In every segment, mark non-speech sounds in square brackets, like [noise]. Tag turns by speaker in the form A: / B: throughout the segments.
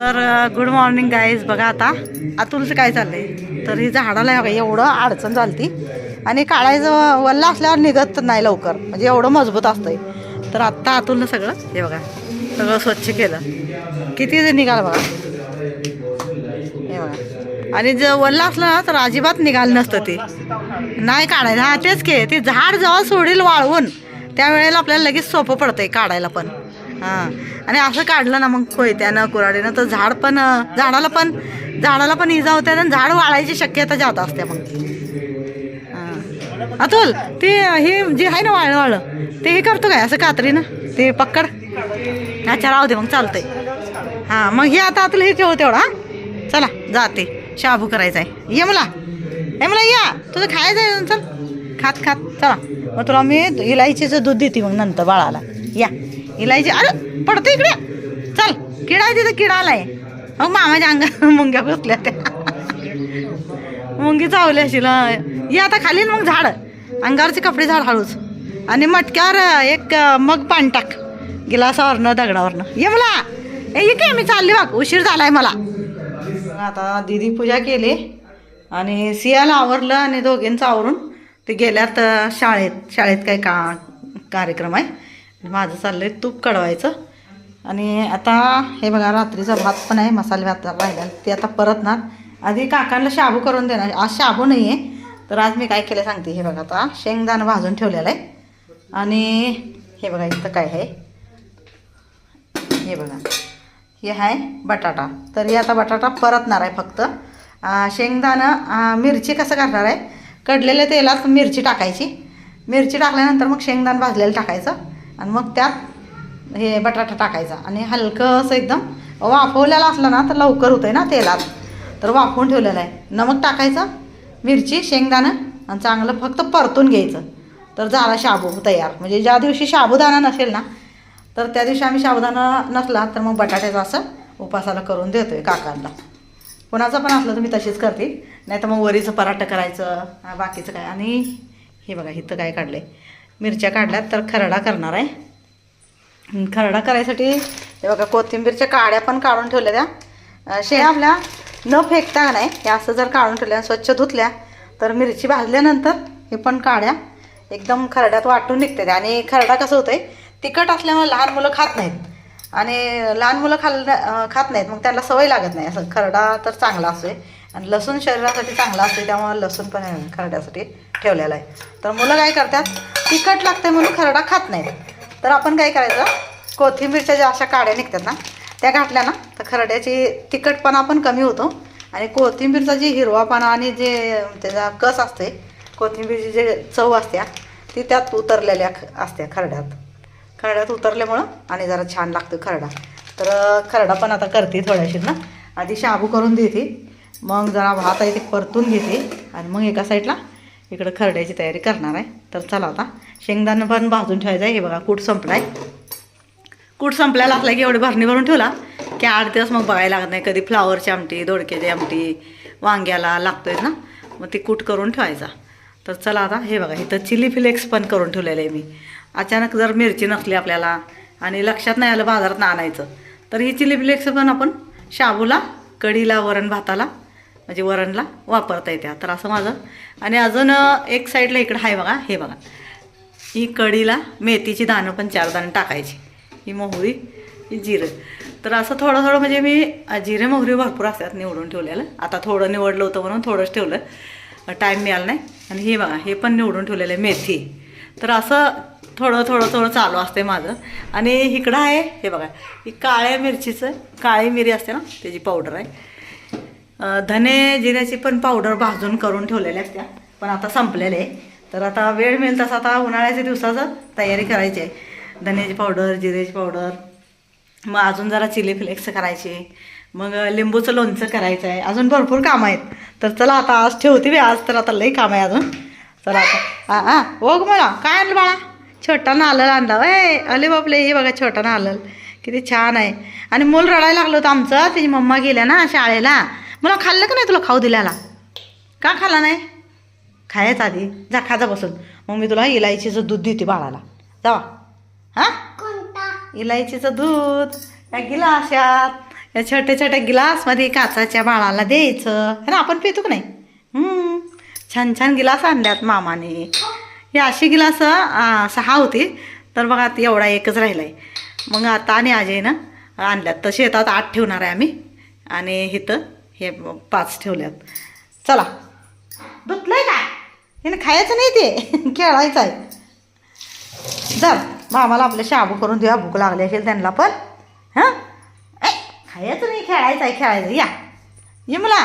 A: तर good morning guys बघा आता अतुलचं काय चाललंय? तर ही झाडाला बघा एवढं अडचण चालती आणि काढायचं वल्ला असल्यावर निघत नाही लवकर. म्हणजे एवढं मजबूत असतंय. तर आत्ता अतुलनं सगळं हे बघा सगळं स्वच्छ केलं. किती जे निघालं बघा? हे बघा. आणि जर वल्ला असलं ना तर अजिबात निघालं नसतं ते. नाही काढायचं. हा तेच के ते झाड जेव्हा सोडील वाळवून त्यावेळेला आपल्याला लगेच सोपं पडतंय काढायला पण. हां. आणि असं काढलं ना मग कोयत्यानं कुराडीनं तर झाड पण झाडाला पण झाडाला पण इजा होते आणि झाड वाळायची शक्यता जात असते मग. हां. अतुल ते हे जे आहे ना वाळ वाळ ते हे करतो काय असं कात्रीनं? ते पक्कड? अच्छा राहू दे मग चालतंय. हां मग हे आता अतुल हे ठेव तेवढं चला जाते. शाबू करायचा आहे ये मला. हे मला या. तुझं खायचं आहे चल. खात खात. चला. मग तुला मी इलायचीचं दूध देते मग नंतर बाळाला या. इलायची अरे पडते इकडे. चल किडा आहे तिथं किडा आलाय. मग मामाच्या अंगात [laughs] मुंग्या बसल्या त्या मुंगी चावली अशी ये आता खाली ना मग झाड. अंगावरचे कपडे झाड हळूच. आणि मटक्यावर एक मग पाणी टाक. गिलासावरनं दगडावरनं. ये मला. ए ये काय मी चालली बघ. उशीर झालाय मला. आता दिदी पूजा केली. आणि सियाला आवरलं आणि दोघींचं आवरून ते गेल्यात शाळेत. शाळेत काही का कार्यक्रम आहे. माझं चाललंय तूप कढवायचं. आणि आता हे बघा रात्रीचा भात पण आहे मसाले भात राहिला ते आता परत ना आधी काकांना शाबू करून देणार. आज शाबू नाही आहे तर आज मी काय केलं सांगते हे बघा आता. शेंगदाणं भाजून ठेवलेलं आहे. आणि हे बघा इथं काय आहे? हे बघा. हे आहे बटाटा. तर हे आता बटाटा परतणार आहे फक्त. शेंगदाणं मिरची कसं करणार आहे? कडलेल्या तेलात मिरची टाकायची. मिरची टाकल्यानंतर मग शेंगदाणं भाजलेलं टाकायचं. आणि मग त्यात हे बटाटा टाकायचा आणि हलकं असं एकदम वाफवलेला असलं ना तर लवकर होतं आहे ना तेलात. तर वाफवून ठेवलेलं आहे. नमक टाकायचं मिरची शेंगदाणं आणि चांगलं फक्त परतून घ्यायचं. तर झाला शाबू तयार. म्हणजे ज्या दिवशी शाबुदाणा नसेल ना तर त्या दिवशी आम्ही शाबुदाणा नसला तर मग बटाट्याचं असं उपासाला करून देतो आहे काकांना. कोणाचं पण असलं तर मी तशीच करते नाही तर मग वरीचं पराठं करायचं बाकीचं काय. आणि हे बघा इथं काय काढलं आहे मिरच्या काढल्यात तर खरडा करणार आहे. खरडा करायसाठी हे बघा कोथिंबीरच्या काड्या पण काढून ठेवल्या त्या. शेळ्या आपल्या न फेकता का नाही हे असं जर काढून ठेवल्या स्वच्छ धुतल्या तर मिरची भाजल्यानंतर हे पण काड्या एकदम खरड्यात वाटून निघते आणि खरडा कसं होतंय तिखट असल्यामुळे लहान मुलं खात नाहीत. आणि लहान मुलं खाल्ल्या खात नाहीत मग त्यांना सवय लागत नाही. असं खरडा तर चांगला असतोय. आणि लसूण शरीरासाठी चांगला असते त्यामुळे लसूण पण खरड्यासाठी ठेवलेला आहे. तर मुलं काय करतात? तिखट लागते म्हणून खरडा खात नाहीत. तर आपण काय करायचं? कोथिंबीरच्या ज्या अशा काड्या निघतात ना त्या घातल्या ना तर खरड्याची तिखटपणा पण कमी होतो. आणि कोथिंबीरचा जी हिरवापणा आणि जे त्याचा कस असते कोथिंबीरची जे चव असते ती त्यात उतरलेल्या ख- असत्या खरड्यात. खरड्यात उतरल्यामुळं आणि जरा छान लागतो खरडा. तर खरडा पण आता करते थोड्याशी ना. आधी शाबू करून देते. मग जरा भात आहे ते परतून घेते. आणि मग एका साईडला इकडं खरड्याची तयारी करणार आहे. तर चला आता शेंगदाणं पण भाजून ठेवायचं आहे. हे बघा कूट संपलाय. कूट संपल्याला असला की एवढी भरणी भरून ठेवला की आठ दिवस मग बघायला लागत नाही. कधी फ्लावरची आमटी दोडक्याची आमटी वांग्याला लागतोय ना. मग ती कूट करून ठेवायचा. तर चला आता हे बघा इथं चिली फ्लेक्स पण करून ठेवलेलं आहे मी. अचानक जर मिरची नसली आपल्याला आणि लक्षात नाही आलं बाजारात आणायचं तर ही चिली फ्लेक्स पण आपण शाबूला कढीला वरण भाताला म्हणजे वरणला वापरता येत्या तर असं माझं. आणि अजून एक साईडला इकडं आहे बघा हे बघा. ही कढीला मेथीची दाणं पण चार दाणं टाकायची. ही मोहरी ही जिरं. तर असं थोडं थोडं म्हणजे मी जिरे मोहरी भरपूर असतात निवडून ठेवलेलं. आता थोडं निवडलं होतं म्हणून थोडंच ठेवलं. टाईम मिळाला नाही. आणि हे बघा हे पण निवडून ठेवलेलं आहे मेथी. तर असं थोडं थोडं थोडं चालू असते माझं. आणि इकडं आहे हे बघा ही काळ्या मिरचीचं काळी मिरी असते ना त्याची पावडर आहे. धने जिऱ्याची पण पावडर भाजून करून ठेवलेल्या असत्या. पण आता संपलेले. आहे तर आता वेळ मिळेल तसं आता उन्हाळ्याच्या दिवसाचं तयारी करायची आहे. धन्याची पावडर जिऱ्याची पावडर मग अजून जरा चिली फ्लेक्स करायचे. मग लिंबूचं लोणचं करायचं आहे अजून भरपूर कामं आहेत. तर चला आता आज ठेवते मी. आज तर आता लई काम आहे अजून. चला आता हां हां हो मला. काय आणलं बाळा? छोटा नालल आणला. ए अले बापले हे बघा छोटा नालल किती छान आहे. आणि मूल रडायला लागलं होतं आमचं. त्याची मम्मा गेल्या ना शाळेला. मला खाल्लं का नाही तुला खाऊ दिल्याला? का खाल्ला नाही? खायचं आधी. जा खाजा बसून. मग मी तुला इलायचीचं दूध देते बाळाला. जावा हां? इलायचीचं दूध. या गिलाशात या छोट्या छोट्या गिलासमध्ये काचाच्या बाळाला द्यायचं. है ना आपण पितो का नाही. छान छान गिलास आणल्यात मामाने. ही अशी गिलास सहा होती. तर बघा आता एवढा एकच राहिला आहे मग आता आणि अजय ना आणल्यात. तर शेतात आठ ठेवणार आहे आम्ही. आणि इथं हे पाच ठेवल्यात. चला. धुतलंय का हे खायचं नाही ते. [laughs] खेळायचं आहे. जर मामाला आपल्या शाबू करून देऊया. भूक लागली असेल त्यांना पण. हां? ऐ, खायचं नाही. खेळायचं आहे खेळायचं या. ये मला.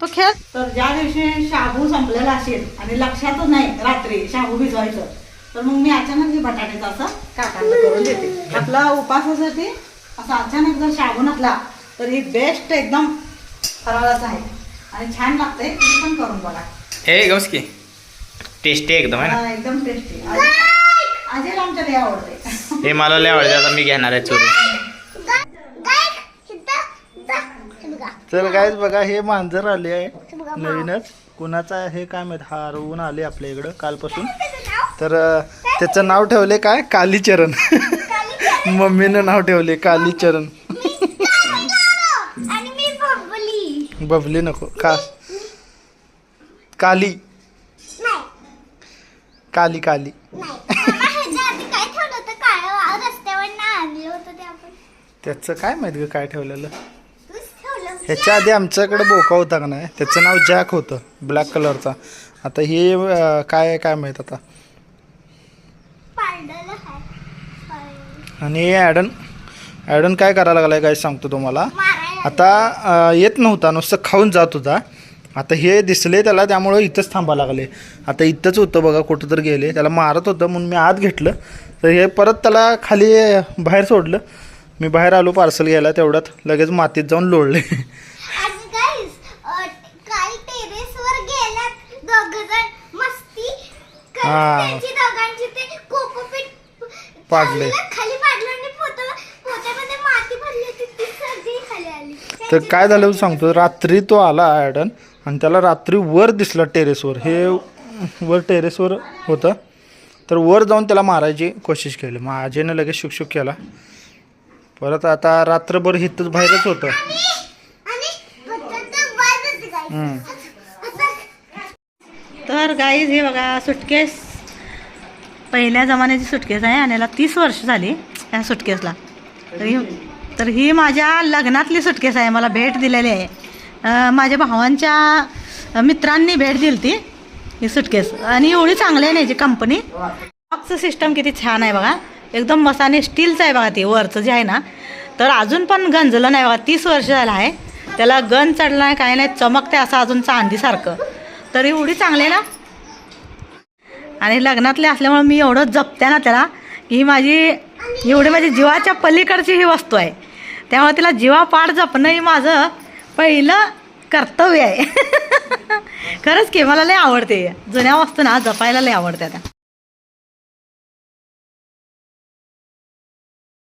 A: तो खेळ. तर ज्या दिवशी शाबू संपलेला असेल आणि लक्षातच नाही रात्री शाबू भिजवायचं तर मग मी अचानक मी बटाट्याचं असं काकांना करून देते. आपला उपासासाठी असं अचानक जर शाबू नसला तर ही बेस्ट एकदम फराळाचं आहे. आणि छान लागतंय तुम्ही पण करून बघा.
B: हे गवस की टेस्टी एकदम आहे ना?
A: हा, एकदम टेस्टी. अजय आमच्या लय आवडते.
B: हे मला लय आवडते आता मी घेणार आहे चोरून
C: तर गायच बघा हे मांजर आले आहे. नवीनच. कुणाचं आहे हे काय माहीत हरवून आले आपल्या इकडं कालपासून. तर अं, त्याचं नाव ठेवले काय? कालीचरण. मम्मीनं नाव ठेवले कालीचरण
D: आणि मी बबली
C: नको. का? काली. काली काली. त्याचं काय माहीत ग? काय ठेवलेलं? ह्याच्या आधी आमच्याकडे बोका होता का नाही? त्याचं नाव जॅक होतं ब्लॅक कलरचा. आता हे काय काय माहीत आता? आणि हे ॲडन ॲडन काय करायला लागलाय काय सांगतो तुम्हाला? आता येत नव्हता नुसतं खाऊन जात होता. आता हे दिसले त्याला त्यामुळं इथंच थांबा लागले. आता इथंच होतं बघा कुठं तर गेले. त्याला मारत होतं म्हणून मी आत घेतलं. तर हे परत त्याला खाली बाहेर सोडलं. मी बाहेर आलो पार्सल घ्यायला तेवढ्यात लगेच मातीत जाऊन लोळले.
D: आणि गाईस काल टेरेसवर गेल्यात दोघ जण मस्ती करत
C: हा.
D: त्यांची दोघांची ते कोकोपीट
C: पाडले.
D: खाल्लं, खाली पाडलं आणि पोत पोत्यामध्ये माती भरली होती ती सगळी खाली आली
C: तर काय झालं सांगतो रात्री तो आला ॲडन आणि त्याला रात्री वर दिसला टेरेसवर. हे वर टेरेसवर होतं. तर वर जाऊन त्याला मारायची कोशिश केली. मग आजीनं लगेच शुकशुक केला. परत आता रात्रभर हिथंच बाहेरच होतं.
A: तर गाईज हे बघा सुटकेस पहिल्या जमान्याची सुटकेस आहे आणि याला तीस वर्ष झाली या सुटकेसला तर ही माझ्या लग्नातली सुटकेस आहे मला भेट दिलेली आहे. माझ्या भावांच्या मित्रांनी भेट दिली ती ही सुटकेस. आणि एवढी चांगली आहे ना याची कंपनी बॉक्सचं सिस्टम किती छान आहे बघा. एकदम मसाने स्टीलचं आहे बघा ते वरचं जे आहे ना. तर अजून पण गंजलं नाही बघा तीस वर्ष झालं आहे. त्याला गंज चढला नाही काही नाही चमकते असं अजून चांदीसारखं. तर एवढी चांगली आहे ना. आणि लग्नातले असल्यामुळे मी एवढं जपते ना त्याला की ही माझी एवढी माझी जीवाच्या पलीकडची ही वस्तू आहे. त्यामुळे तिला जीवापाड जपणं ही माझं पहिलं कर्तव्य आहे. [laughs] खरंच की मला लय आवडते. जुन्या वस्तू ना जपायला लय आवडते त्या